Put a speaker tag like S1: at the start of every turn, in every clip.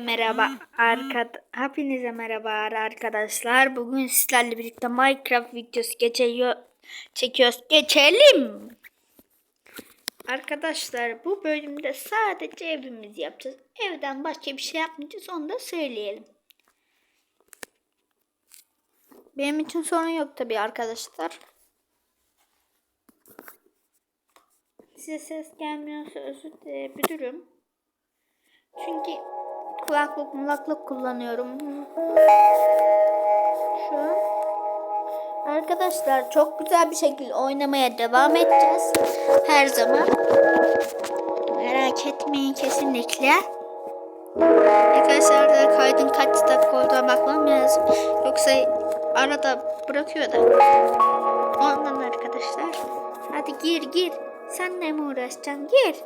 S1: Merhaba arkad hepinize merhaba arkadaşlar. Bugün sizlerle birlikte Minecraft videosu geçiyor çekiyoruz. Geçelim. Arkadaşlar bu bölümde sadece evimizi yapacağız. Evden başka bir şey yapmayacağız. Onu da söyleyelim. Benim için sorun yok tabii arkadaşlar. Size ses gelmiyorsa özür dilerim. Çünkü kulaklık mulaklık kullanıyorum. Şu an. Arkadaşlar çok güzel bir şekilde oynamaya devam edeceğiz. Her zaman. Merak etmeyin kesinlikle. Arkadaşlar da kaydın kaç dakika olduğuna bakmam lazım. Yoksa arada bırakıyor da. Ondan arkadaşlar. Hadi gir gir. Senle mi uğraşacaksın? Gir.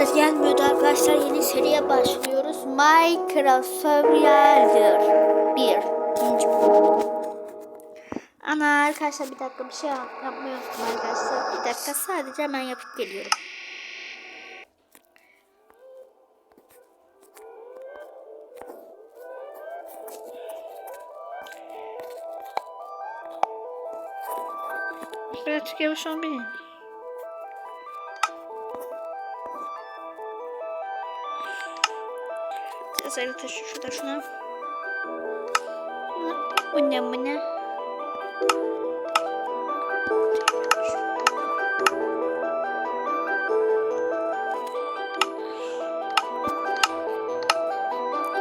S1: Bayağıdır gelmiyordu arkadaşlar. Yeni seriye başlıyoruz. Minecraft Survivor 1. İkinci bölüm. Ana arkadaşlar bir dakika bir şey yap- yapmayı unuttum arkadaşlar. Bir dakika sadece hemen yapıp geliyorum. Birazcık yavaş olmayın. Sesleri taşı şurada şuna. Bu ne bu ne?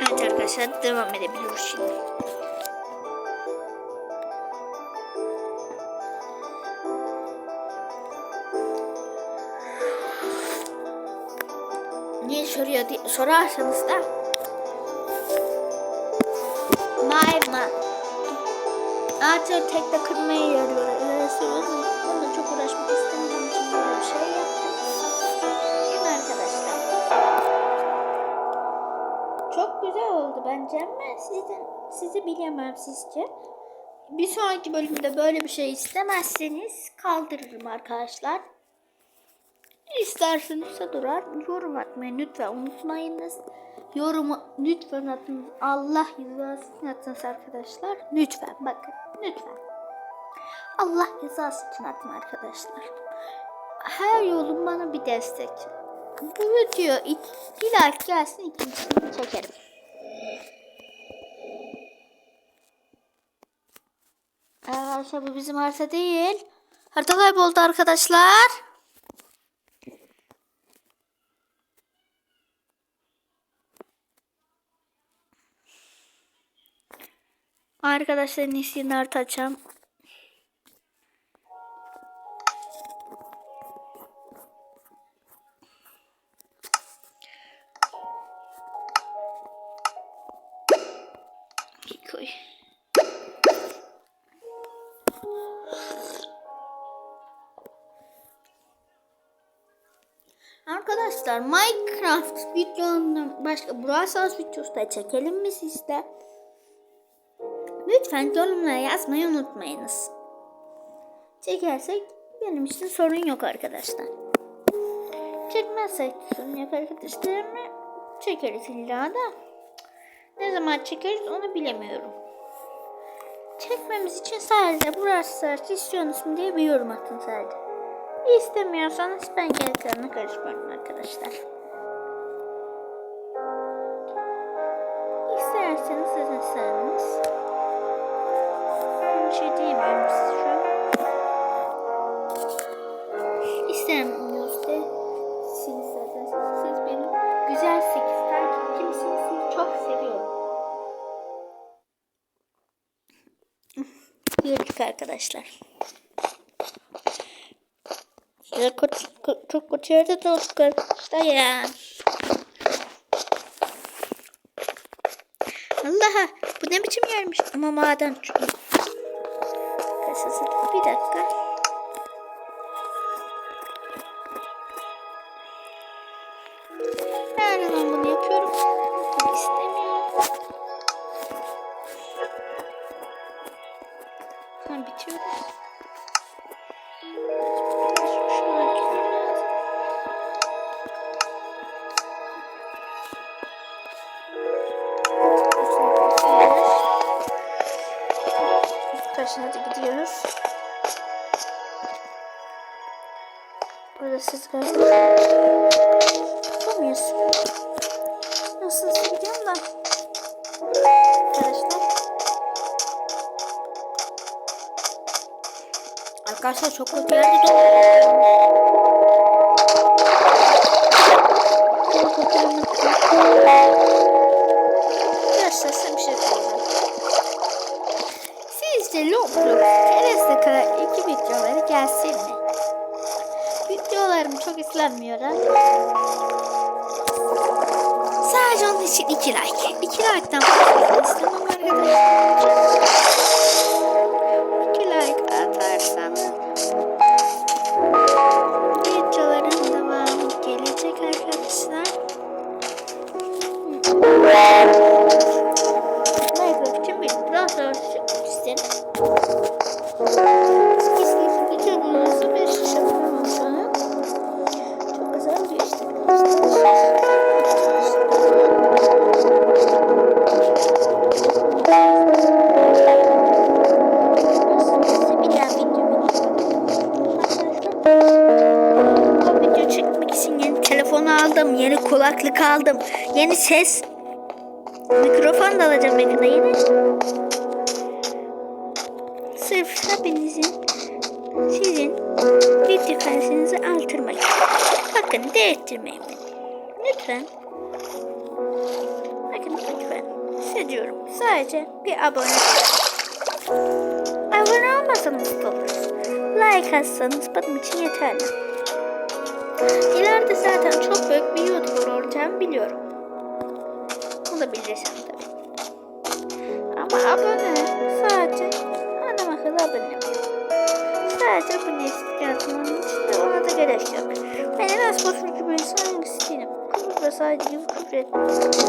S1: Evet arkadaşlar devam edebiliyoruz şimdi. Niye soruyor diye sorarsanız da Ağaçları tekte kırmaya yarıyor. Öyle söylüyorsun. Onunla çok uğraşmak istemediğim için böyle bir şey yaptım. Değil arkadaşlar? Çok güzel oldu bence ama sizin, sizi bilemem sizce. Bir sonraki bölümde böyle bir şey istemezseniz kaldırırım arkadaşlar. İsterseniz de durar. Yorum atmayı lütfen unutmayınız. Yorumu lütfen atın. Allah rızası atınız arkadaşlar. Lütfen bakın. Lütfen. Allah rızası için atın arkadaşlar. Her yolun bana bir destek. Bu video bir like gelsin ikincisini çekerim. Arkadaşlar bu bizim harita değil. Harita kayboldu arkadaşlar. Arkadaşlar Nisin harita açacağım. Koy. Arkadaşlar Minecraft videonun başka Brawl Stars videosu da çekelim mi sizde? Lütfen yorumlara yazmayı unutmayınız. Çekersek benim için sorun yok arkadaşlar. Çekmezsek sorun yok arkadaşlar ama çekeriz illa da. Ne zaman çekeriz onu bilemiyorum. Çekmemiz için sadece Brawl Stars istiyorsunuz mu diye bir yorum atın sadece. İstemiyorsanız ben gereklerine karışmıyorum arkadaşlar. İsterseniz sizin sağınız. Bir şey diyemiyorum size şu an. İstemiyoruz de siz zaten siz benim güzel 8 takipçimsiniz. Sizi çok seviyorum. Yürüdük arkadaşlar. Kurt, çok kurtardı dostluk arkadaşlar ya. Allah bu ne biçim yermiş ama maden çünkü. Kasası siz gördünüz. Yapamıyoruz. Nasıl sileceğim da. Arkadaşlar. Arkadaşlar çok kötü yerde Ha. Sadece onun için iki like. İki like'dan fazla istemem arkadaşlar. Kulaklık aldım, yeni ses mikrofon da alacağım yakında yine. Sırf hepinizin sizin video kalitenizi artırmak. Bakın değiştirmeyin beni. Lütfen. Bakın lütfen. Size diyorum. Sadece bir abone Abone olmasanız da olur. Like atsanız benim için yeterli. İleride zaten çok büyük bir YouTuber olacağımı biliyorum. Bileceğim tabii. Ama abone sadece adam akıllı abone Sadece abone için de ona da gerek yok. Ben en az boşluk bir insan. Küfür ve sadece gibi küfür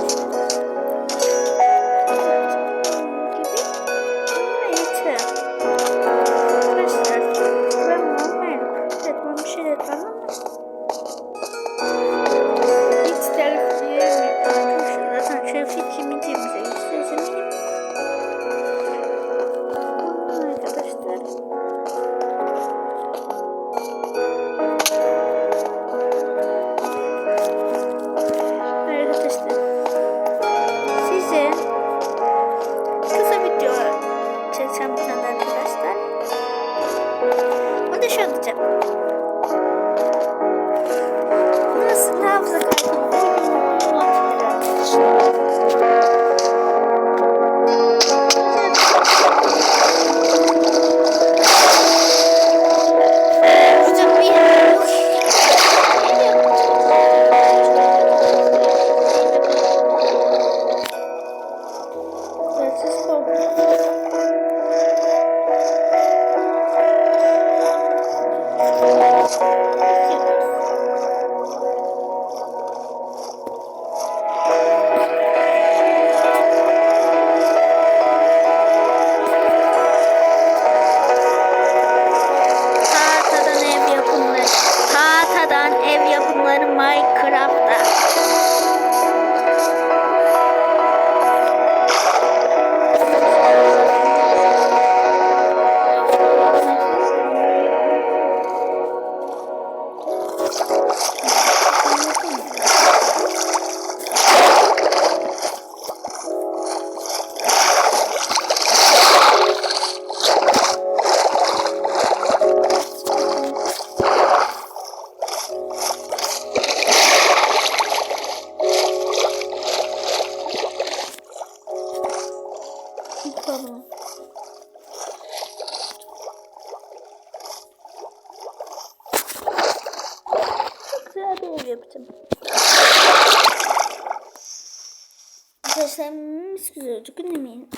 S1: Günlemeyin.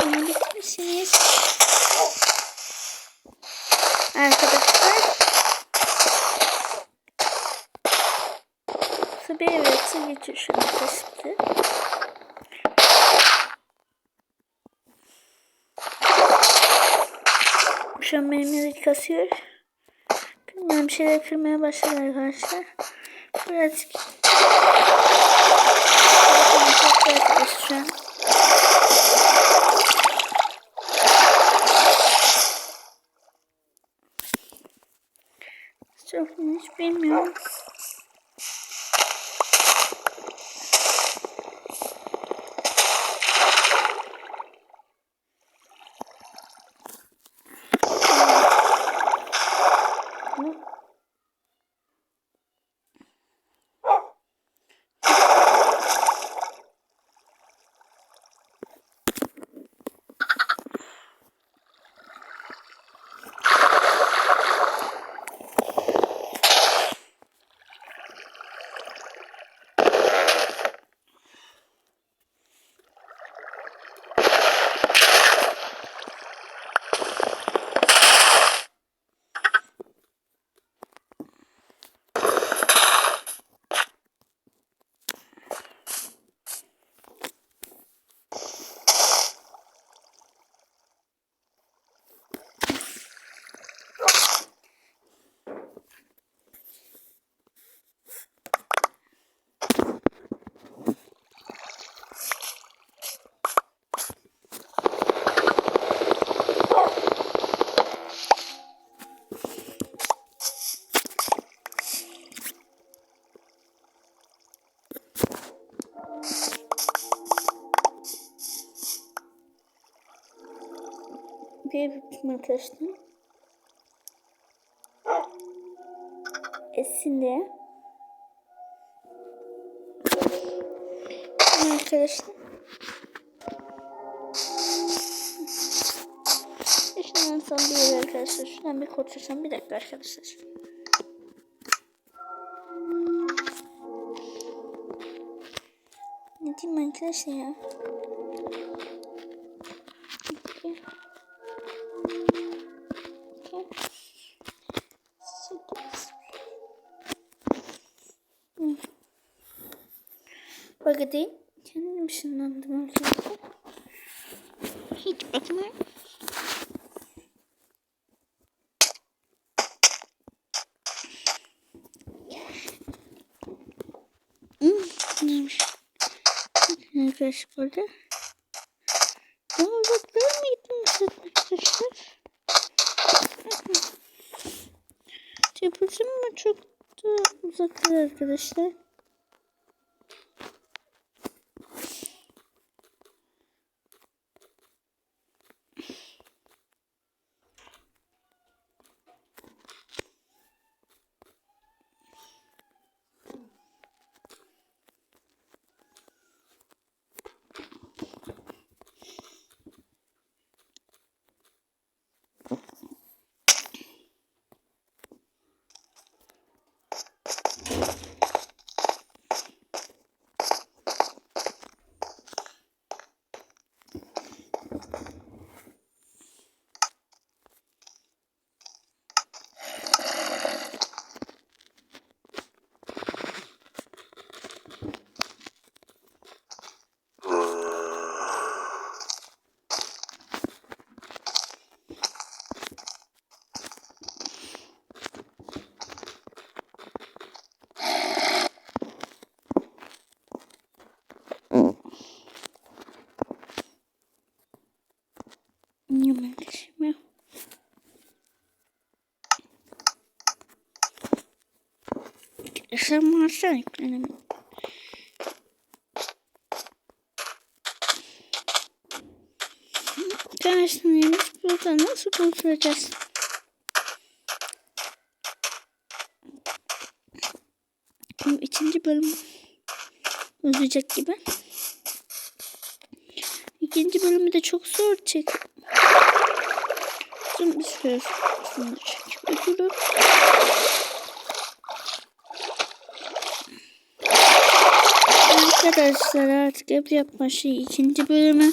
S1: Bunu bitirmişsiniz. Arkadaşlar. Su bir ev yapsa geçiyor şu an benim yeri kasıyor. Bir şeyler kırmaya başladı arkadaşlar. Birazcık çok yaklaşık şu an. Etrafını hiç arkadaşlar. Esinde. Arkadaşlar. İşte en son bir yer arkadaşlar. Şuradan bir kurtulsam bir dakika arkadaşlar. Ne diyeyim arkadaşlar ya? Bak değil. Kendim ışınlandım. Hiç bakma. Neymiş? Arkadaşlar burada. Ben uzaklara mı gittim arkadaşlar? Tepsim mi çok da uzaklar arkadaşlar? Arkadaşlar maaşlar yüklenemiyor. Derslerimiz burada nasıl kurtulacağız? Şimdi ikinci bölüm uzayacak gibi. İkinci bölümü de çok zor çek. Uzun bir süre sonra çekip ödülü. Arkadaşlar artık ev yapma şey ikinci bölümü.